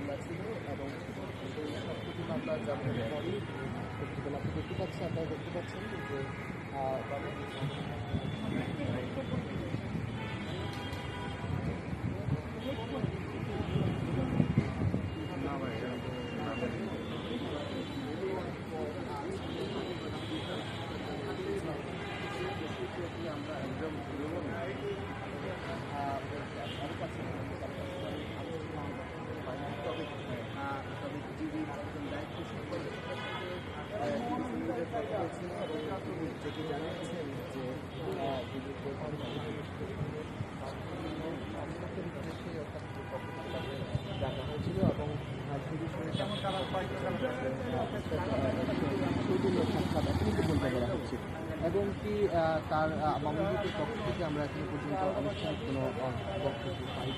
মামলা ছিল এবং এই সবকটি মামলা জামিনের পরই প্রতিবেলা আপনি দেখতে পাচ্ছেন, আপনারা দেখতে পাচ্ছেন যে আমরা একদম যেটি জানিয়েছেন যে ডাকা হয়েছিল এবং এবং কি তার মামলাটির পক্ষ থেকে আমরা এখনও পর্যন্ত আনুষ্ঠানিক কোনো বক্তব্য পাইনি।